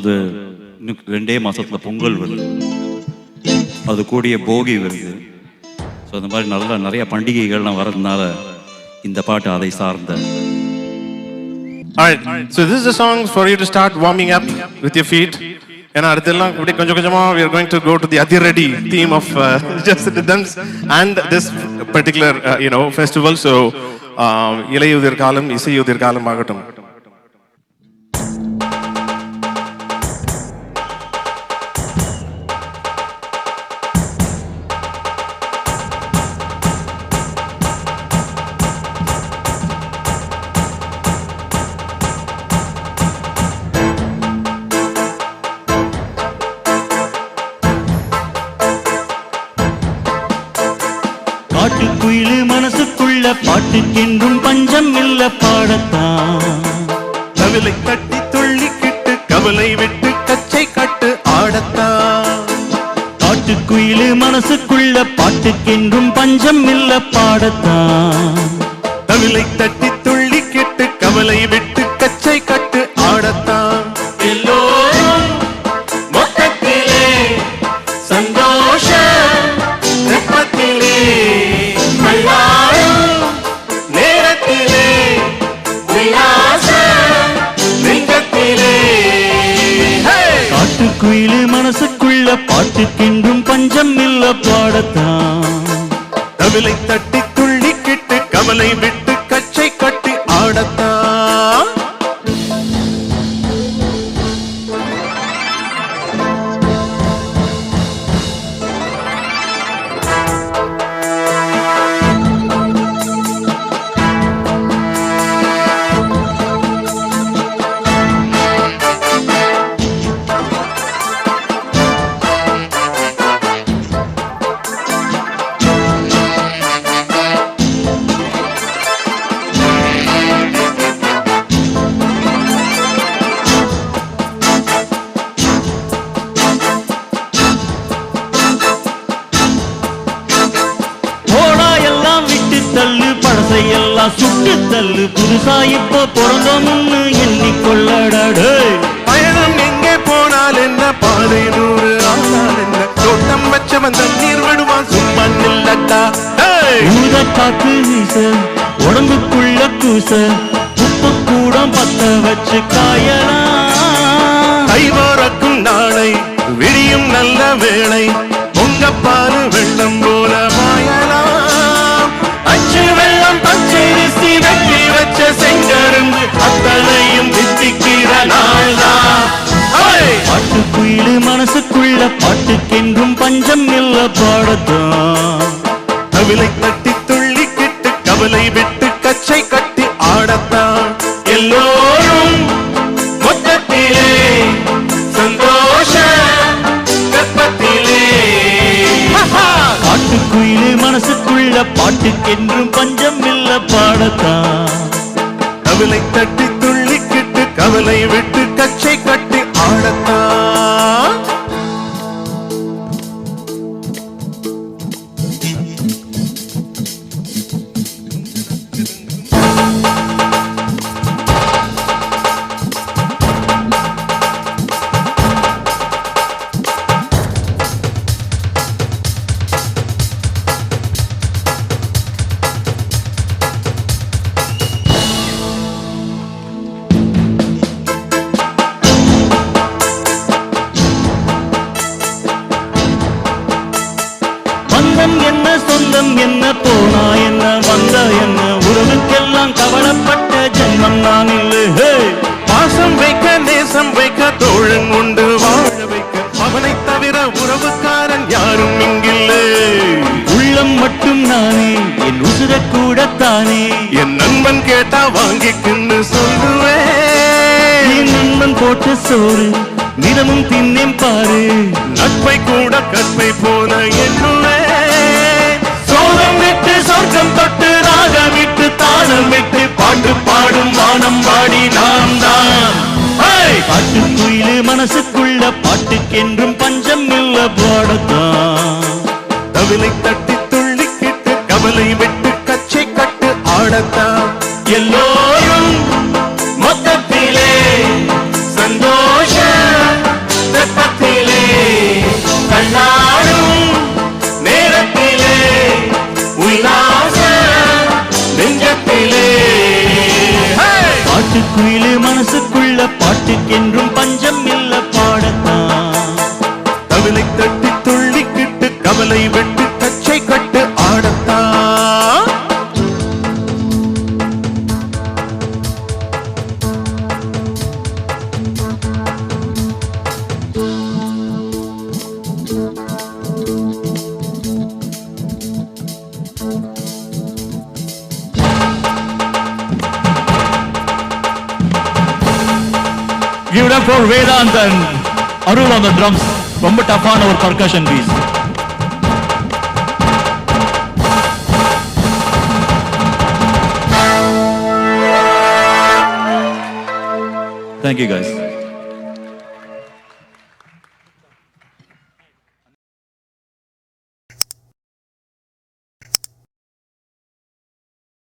அதாவது இன்னும் ரெண்டே மாதத்தில் பொங்கல் வருது அது கூடிய போகி வருது ஸோ அந்த மாதிரி நல்ல நிறைய பண்டிகைகள்லாம் வர்றதுனால இந்த பாட்டு அதை சார்ந்த Alright, so this is a song for you to start warming up with your feet. ஏன்னா அடுத்தெல்லாம் இப்படி கொஞ்சம் கொஞ்சமா we are going to go to the அதிரடி theme of uh, just the dance and this particular uh, you know festival. So uh, இலையுதிர் காலம் இசையுதிர் காலம் ஆகட்டும் காட்டுக்குயிலு மனசுக்குள்ள பாட்டுக்கென்றும் பஞ்சம் இல்ல பாடத்தான். தவிலை தட்டி துள்ளிக்கிட்டு கவலை விட்டு கச்சை கட்டு ஆடத்தான். காட்டுக்குயிலு மனசுக்குள்ள பாட்டுக்கென்றும் பஞ்சம் இல்ல பாடத்தான். தவிலை தட்டி குயிலு மனசுக்குள்ள பாட்டுக்கென்றும் பஞ்சம் இல்ல பாடத்தான். தவிலை தட்டி துள்ளிக்கிட்டு கவலை விட்டு எல்லாம் சுட்டு தள்ளு புதுசா இப்போ பிறந்தோம்னு எண்ணிக்கொள்ளடாடு பயணம் எங்கே போனால் என்ன? பாதை நூறு ஆனால் என்ன? தோட்டம் வச்சவன் தண்ணீர் விடுவான் சும்மா நில்லட்டா! ஊத காத்து வீச உடம்புக்குள்ள கூச உப்பு கூடம் பத்த வச்சு காயலாம் கைவோரக்கும் நாளை விடியும் நல்ல வேளை பொங்கப்பாரு வெள்ளம் போல செங்கருந்து அத்தனையும் தித்திக்கிற நாள்தான்! பாட்டுக்குயிலு மனசுக்குள்ள பாட்டுக்கென்றும் பஞ்சம் இல்ல பாடத்தான் கவிலை தட்டி துள்ளிக்கிட்டு கவலை விட்டு கச்சை கட்டி ஆடத்தான் எல்லோரும் மொத்தத்திலே சந்தோஷ கற்பத்திலே பாட்டுக்குயிலு மனசுக்குள்ள பாட்டுக்கென்றும் பஞ்சம் இல்ல பாடத்தான் கவலை தட்டி துள்ளிக்கிட்டு கவலை விட்டு கச்சை கட்டி ஆடத்தான் சொந்தம் என்ன சொந்தம் என்ன போனா என்ன வந்த என்ன? உறவுக்கெல்லாம் கவலைப்பட்ட ஜென்மம் நான் இல்லை. பாசம் வைக்க நேசம் வைக்க தோழன் உண்டு வாழ வைக்க. அவனை தவிர உறவுக்காரன் யாரும் இங்கில்லை. உள்ளம் மட்டும் நானே என் உசுர கூடத்தானே என் நண்பன் கேட்டா வாங்கிக்குன்னு சொல்லுவேன். என் நண்பன் போட்ட சோறு நிறமும் தின்னேன் பாரு. நட்பை கூட கற்பை போல என்னுள்ள சொர்க்கம் தொட்டு ராகமிட்டு தாளம் விட்டு பாட்டு பாடும் வானம் பாடி நாம் தான். பாட்டு பாட்டுக்குயிலு மனசுக்குள்ள பாட்டுக்கென்றும் பஞ்சம் இல்ல பாடத்தான். தவிலை தட்டி துள்ளிக்கிட்டு கவலை விட்டு கச்சை கட்டு ஆடத்தான். எல்லோரும் அவிநாச நெஞ்சத்திலே. காட்டுக்குயிலே Give it up for Vedant and Arul on the drums. ரொம்ப டஃப்பான ஒரு percussion piece Thank you guys.